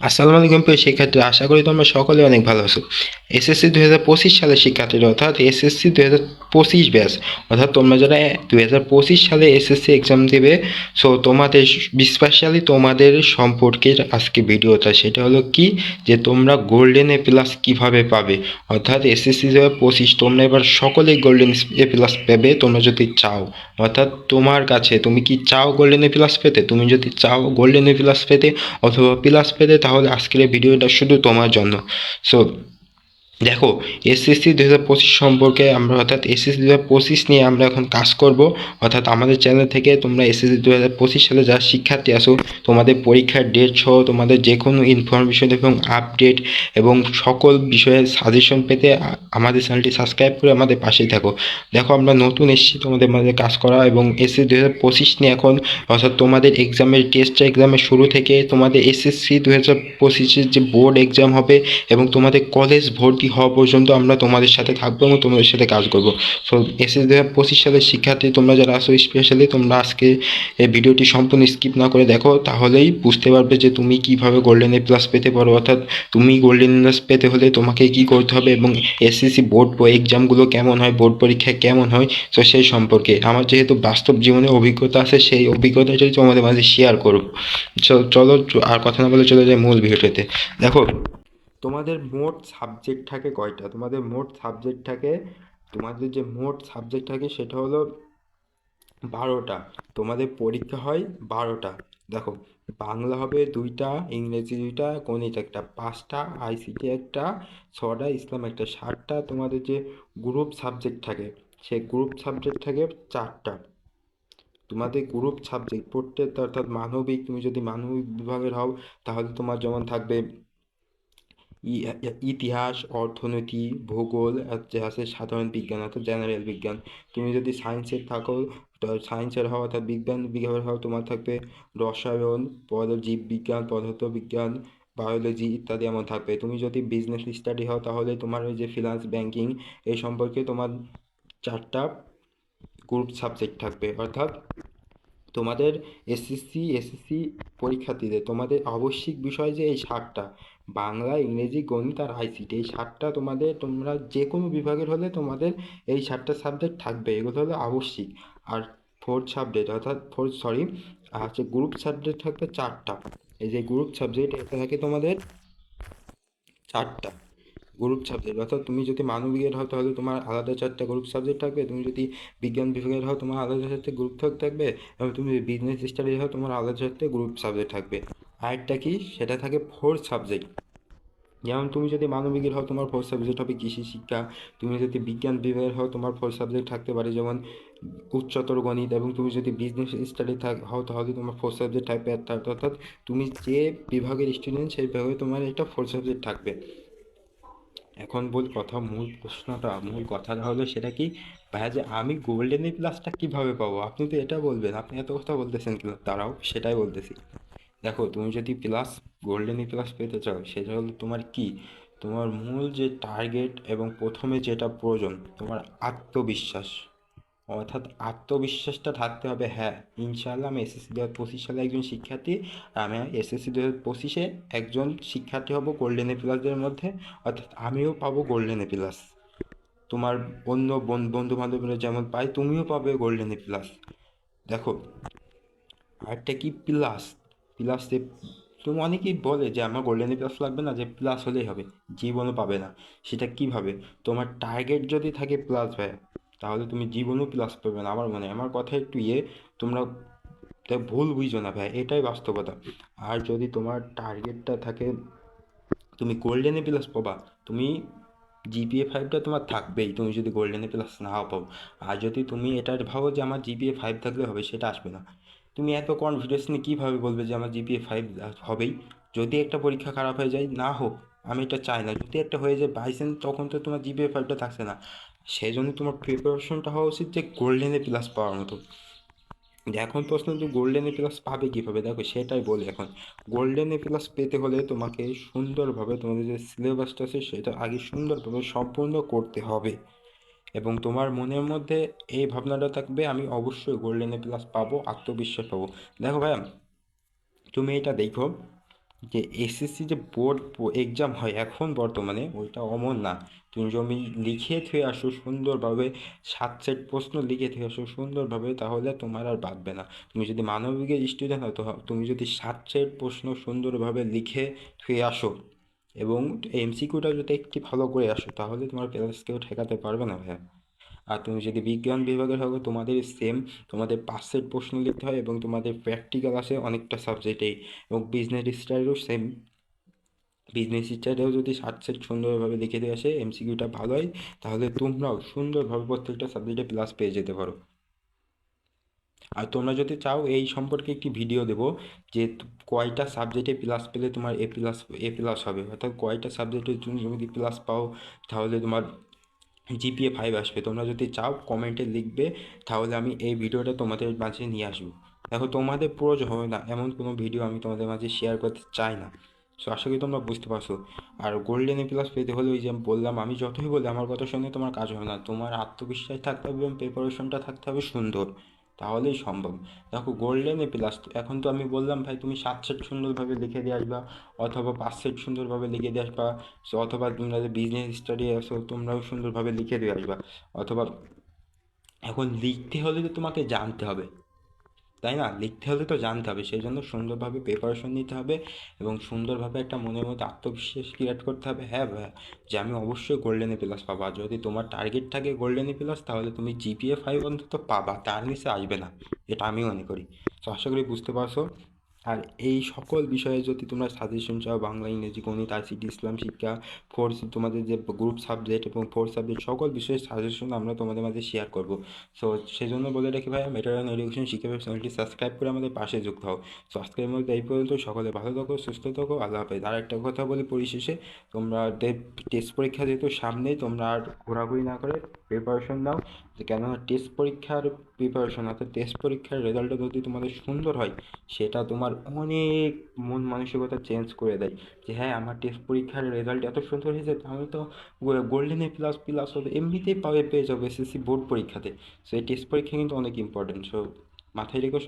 আসসালামু আলাইকুম প্রিয় শিক্ষার্থী, আশা করি তোমরা সকলে অনেক ভালো আছো। এসএসসি দুই হাজার পঁচিশ সালের শিক্ষার্থীরা অর্থাৎ এসএসসি দুই হাজার পঁচিশ ব্যাচ অর্থাৎ তোমরা যারা দুই হাজার পঁচিশ সালে এসএসসি এক্সাম দেবে সো তোমাদের স্পেশালি তোমাদের সম্পর্কের আজকে ভিডিওটা, সেটা হলো কি? যে তোমরা গোল্ডেন এ প্লাস কীভাবে পাবে? অর্থাৎ এসএসসি দু হাজার পঁচিশ, তোমরা এবার সকলেই গোল্ডেন এ প্লাস পাবে, তোমরা যদি চাও। অর্থাৎ তোমার কাছে, তুমি কি চাও গোল্ডেন এ প্লাস পেতে? তুমি যদি চাও গোল্ডেন এ প্লাস পেতে, অথবা প্লাস পেতে তাহলে আজকের এই ভিডিওটা শুধু তোমার জন্য। সো দেখো এসএসসি দু হাজার পঁচিশ সম্পর্কে আমরা অর্থাৎ এসএসসি দু হাজার পঁচিশ নিয়ে আমরা এখন কাজ করব। অর্থাৎ আমাদের চ্যানেল থেকে তোমরা এসএসসি দু হাজার পঁচিশ সালে যারা শিক্ষার্থী আসো তোমাদের পরীক্ষার ডেট সহ তোমাদের যে কোনো ইনফরমেশন এবং আপডেট এবং সকল বিষয়ে সাজেশন পেতে আমাদের চ্যানেলটি সাবস্ক্রাইব করে আমাদের পাশেই থাকো। দেখো, আমরা নতুন এসেছি তোমাদের মাঝে কাজ করা এবং এসএসসি দু হাজার পঁচিশ নিয়ে এখন অর্থাৎ তোমাদের এক্সামের টেস্ট এক্সামের শুরু থেকে তোমাদের এসএসসি দু হাজার পঁচিশের যে বোর্ড এক্সাম হবে এবং তোমাদের কলেজ ভর্তি হওয়া পর্যন্ত আমরা তোমাদের সাথে থাকব এবং তোমাদের সাথে কাজ করব। সো এসএসসি দু হাজার পঁচিশ সালের শিক্ষার্থী তোমরা যারা আসো স্পেশালি তোমরা আজকে এই ভিডিওটি সম্পূর্ণ স্কিপ না করে দেখো, তাহলেই বুঝতে পারবে যে তুমি কীভাবে গোল্ডেন এ প্লাস পেতে পারো। অর্থাৎ তুমি গোল্ডেন প্লাস পেতে হলে তোমাকে কি করতে হবে এবং এসএসসি বোর্ড এক্সামগুলো কেমন হয় বোর্ড পরীক্ষায় কেমন হয় তো সেই সম্পর্কে। আমার যেহেতু বাস্তব জীবনে অভিজ্ঞতা আছে, সেই অভিজ্ঞতাটাই তোমাদের মাঝে শেয়ার করব চলো, আর কথা না বলে চলে যাই মূল ভিডিওতে। দেখো তোমাদের মোট সাবজেক্ট থাকে কয়টা? তোমাদের মোট সাবজেক্ট থাকে, তোমাদের যে মোট সাবজেক্ট থাকে সেটা হলো বারোটা। তোমাদের পরীক্ষা হয় বারোটা। দেখো, বাংলা হবে দুইটা, ইংরেজি দুইটা, গণিত একটা। পাঁচটা আইসিটি একটা, ছটা, ইসলাম একটা। ষাটটা তোমাদের যে গ্রুপ সাবজেক্ট থাকে সে গ্রুপ সাবজেক্ট থাকে চারটা। তোমাদের গ্রুপ সাবজেক্ট প্রত্যেক অর্থাৎ মানবিক, তুমি যদি মানবিক বিভাগের হও, তাহলে তোমার যেমন থাকবে ইতিহাস, অর্থনীতি, ভূগোল যে আছে সাধারণ বিজ্ঞান অর্থাৎ জেনারেল বিজ্ঞান। তুমি যদি সায়েন্সের থাকো সায়েন্সের হও অর্থাৎ বিজ্ঞান বিভাগের হওয়া তোমার থাকবে রসায়ন পদ জীববিজ্ঞান পদার্থ বিজ্ঞান বায়োলজি ইত্যাদি এমন থাকবে। তুমি যদি বিজনেস স্টাডি হও তাহলে তোমার ওই যে ফিনান্স ব্যাংকিং এই সম্পর্কে তোমার চারটা গ্রুপ সাবজেক্ট থাকবে। অর্থাৎ তোমাদের এসএসসি এসএসসি পরীক্ষার্থীদের তোমাদের আবশ্যিক বিষয় যে এই সাতটা বাংলা, ইংরেজি, গণিত আর আইসিটি এই সাতটা তোমাদের, তোমরা যে কোনো বিভাগের হলে তোমাদের এই সাতটা সাবজেক্ট থাকবে। এগুলো হলো আবশ্যিক আর ফোর্থ সাবজেক্ট অর্থাৎ ফোর্থ সরি হচ্ছে গ্রুপ সাবজেক্ট থাকবে চারটা। এই যে গ্রুপ সাবজেক্ট এটা থাকে তোমাদের চারটা গ্রুপ সাবজেক্ট অর্থাৎ তুমি যদি মানবিকের হও তাহলে তোমার আলাদা চারটা গ্রুপ সাবজেক্ট থাকবে। তুমি যদি বিজ্ঞান বিভাগের হও তোমার আলাদা চারটে গ্রুপ থাকবে। এবং তুমি বিজনেস স্টাডি হও তোমার আলাদা চারটে গ্রুপ সাবজেক্ট থাকবে। আরেকটা কি? সেটা থাকে ফোর্থ সাবজেক্ট যেমন তুমি যদি মানবিকের হও, তোমার ফোর্থ সাবজেক্ট হবে কৃষি, শিক্ষা। তুমি যদি বিজ্ঞান বিভাগের হও, তোমার ফোর্থ সাবজেক্ট থাকতে পারে যেমন উচ্চতর গণিত এবং তুমি যদি বিজনেস স্টাডি থাক হও, তাহলে তোমার ফোর্থ সাবজেক্ট থাকবে অর্থাৎ তুমি যে বিভাগের স্টুডেন্ট সেই বিভাগে তোমার একটা ফোর্থ সাবজেক্ট থাকবে। এখন বল কথা, মূল প্রশ্নটা, মূল কথাটা হলো সেটা কি? ভাইয়া, যে আমি গোল্ডেন প্লাসটা কীভাবে পাবো? আপনি তো এটা বলবেন, আপনি এত কথা বলতেছেন কেন? তারাও সেটাই বলতেছি। দেখো, তুমি যদি প্লাস গোল্ডেন প্লাস পেতে চাও, সেটা হলো তোমার কি? তোমার মূল যে টার্গেট এবং প্রথমে যেটা প্রয়োজন, তোমার আত্মবিশ্বাস। অর্থাৎ আত্মবিশ্বাসটা থাকতে হবে হ্যাঁ ইনশাআল্লাহ আমি এসএসসি দু হাজার পঁচিশ সালে একজন শিক্ষার্থী, আর আমি এসএসসি দু হাজার পঁচিশে একজন শিক্ষার্থী হব গোল্ডেন এ প্লাসদের মধ্যে, অর্থাৎ আমিও পাবো গোল্ডেন এ প্লাস তোমার অন্য বন্ধু বান্ধবীরা যেমন পায়, তুমিও পাবে গোল্ডেন এ প্লাস দেখো, আরেকটা কি প্লাস প্লাসে তুমি অনেকেই বলে যে, আমার গোল্ডেন প্লাস লাগবে না, যে প্লাস হলেই হবে। জীবনও পাবে না। সেটা কীভাবে? তোমার টার্গেট যদি থাকে প্লাস ভাই তাহলে তুমি জীবনও প্লাস পাবে না। আমার মনে হয়। আমার কথা একটু ইয়ে তোমরা ভুল বুঝো না ভাই এটাই বাস্তবতা। আর যদি তোমার টার্গেটটা থাকে, তুমি গোল্ডেনে প্লাস পাবা। তুমি জিপিএ ফাইভটা তোমার থাকবেই। তুমি যদি গোল্ডেনে প্লাস নাও পাও। আর যদি তুমি এটা ভাবো যে, আমার জিপিএ ফাইভ থাকলে হবে, সেটা আসবে না। তুমি এত কনফিডেন্স নিয়ে কীভাবে বলবে যে আমার জিপিএ ফাইভ হবেই? যদি একটা পরীক্ষা খারাপ হয়ে যায়, না হোক, আমি এটা চাই না। যদি একটা হয়ে যায় বাই চান্স তখন তো তোমার জিপিএ ফাইভটা থাকছে না। সেই জন্য তোমার প্রিপারেশনটা হওয়া উচিত যে গোল্ডেনে প্লাস পাওয়ার মতো। এখন প্রশ্ন তো গোল্ডেন প্লাস পাবে কীভাবে? দেখো, সেটাই বলি এখন। গোল্ডেন প্লাস পেতে হলে তোমাকে সুন্দরভাবে তোমাদের যে সিলেবাসটা আছে, সেটা আগে সুন্দরভাবে সম্পূর্ণ করতে হবে। এবং তোমার মনের মধ্যে এই ভাবনাটা থাকবে, আমি অবশ্যই গোল্ডেন এ প্লাস পাবো, আত্মবিশ্বাস পাবো। দেখো ভাইয়া, তুমি এটা দেখো যে এসএসসি যে বোর্ড এক্সাম হয় এখন বর্তমানে, ওইটা অমন না। তুমি জমি লিখে থুয়ে আসো সুন্দরভাবে, সাত সেট প্রশ্ন লিখে থুয়ে আসো সুন্দরভাবে, তাহলে তোমার আর বাঁধবে না। তুমি যদি মানবিকের স্টুডেন্ট হও তো তুমি যদি সাত সেট প্রশ্ন সুন্দরভাবে লিখে থুয়ে আসো এবং এমসিকিউটা যদি একটি ভালো করে আসো, তাহলে তোমার কেউ ঠেকাতে পারবে না ভাইয়া। আর তুমি যদি বিজ্ঞান বিভাগের হবে তোমাদের সেম তোমাদের সেট প্রশ্ন লিখতে হয় এবং তোমাদের প্র্যাকটিক্যাল আসে অনেকটা সাবজেক্টেই এবং বিজনেস স্টাডিও সেম বিজনেস স্টাডিও যদি ষাট সেট সুন্দরভাবে লিখে দিয়ে আসে এমসিকিউটা ভালো হয় তাহলে তোমরাও সুন্দরভাবে প্রত্যেকটা সাবজেক্টে প্লাস পেয়ে যেতে পারো। আর তোমরা যদি চাও, এই সম্পর্কে একটি ভিডিও দেব যে কয়টা সাবজেক্টে প্লাস পেলে তোমার এ প্লাস এ প্লাস হবে। অর্থাৎ কয়টা সাবজেক্টে তুমি যদি প্লাস পাও, তাহলে তোমার জিপিএ ফাইভ আসবে। তোমরা যদি চাও কমেন্টে লিখবে, তাহলে আমি এই ভিডিওটা তোমাদের মাঝে নিয়ে আসব। দেখো, তোমাদের প্রয়োজন হবে না, এমন কোনো ভিডিও আমি তোমাদের মাঝে শেয়ার করতে চাই না। সো আশা করি তোমরা বুঝতে পারছ। আর গোল্ডেন এ প্লাস পেতে হলে ওই যে আমি বললাম, আমি যতই বলি, আমার কথা শুনে তোমার কাজ হবে না। তোমার আত্মবিশ্বাস থাকতে হবে এবং প্রিপারেশনটা থাকতে হবে সুন্দর। তাহলেই সম্ভব। দেখো গোল্ডেনে প্লাস এখন তো আমি বললাম ভাই তুমি সাত সেট সুন্দরভাবে লিখে দিয়ে আসবা, অথবা পাঁচ সেট সুন্দরভাবে লিখে দিয়ে আসবা অথবা তোমরা যে বিজনেস স্টাডি আসো তোমরাও সুন্দরভাবে লিখে দিয়ে আসবা, অথবা এখন লিখতে হলে তো তোমাকে জানতে হবে। তাই না? লিখতে হলে তো জানতে হবে। সেই জন্য সুন্দরভাবে প্রিপারেশন নিতে হবে এবং সুন্দরভাবে একটা মনের মধ্যে আত্মবিশ্বাস ক্রিয়েট করতে হবে। হ্যাঁ ভাই যে আমি অবশ্যই গোল্ডেন প্লাস পাবা। যদি তোমার টার্গেট থাকে গোল্ডেন প্লাস তাহলে তুমি জিপিএ ফাইভ অন্তত পাবা। তার নিচে আসবে না। এটা আমি মনে করি। তো আশা করি বুঝতে পারছ। আর এই সকল বিষয়ে যদি তোমরা সাজেশন চাও, বাংলা, ইংরেজি, গণিত আইসিটি ইসলাম, শিক্ষা ফোর্স তোমাদের যে গ্রুপ সাবজেক্ট এবং ফোর্থ সাবজেক্ট সকল বিষয়ে সাজেশন আমরা তোমাদের মাঝে শেয়ার করব। সো সেই জন্য বলে রাখি ভাই মেটারিয়াল এডুকেশন শিক্ষা চ্যানেলটি সাবস্ক্রাইব করে আমাদের পাশে যুক্ত হও। সো আজকের মধ্যে এই পর্যন্ত, সকলে ভালো থাকো, সুস্থ থাকো, আল্লাহ হাফেজ। আর একটা কথা বলি পরিশেষে, তোমরা টেস্ট পরীক্ষা যেহেতু সামনেই, তোমরা আর ঘোরাঘুরি না করে প্রিপারেশন নাও। যে কেননা টেস্ট পরীক্ষার প্রিপারেশন অর্থাৎ টেস্ট পরীক্ষার রেজাল্টটা যদি তোমাদের সুন্দর হয়, সেটা তোমার অনেক মন মানসিকতা চেঞ্জ করে দেয়। যে হ্যাঁ আমার টেস্ট পরীক্ষার রেজাল্ট এত সুন্দর হয়েছে তাহলে তো গোল্ডেনে প্লাস প্লাস হবে, এমনিতেই পাবে, পেয়ে যাবে এসএসসি বোর্ড পরীক্ষাতে। সো এই টেস্ট পরীক্ষা কিন্তু অনেক ইম্পর্টেন্ট সো মাথায় রেখো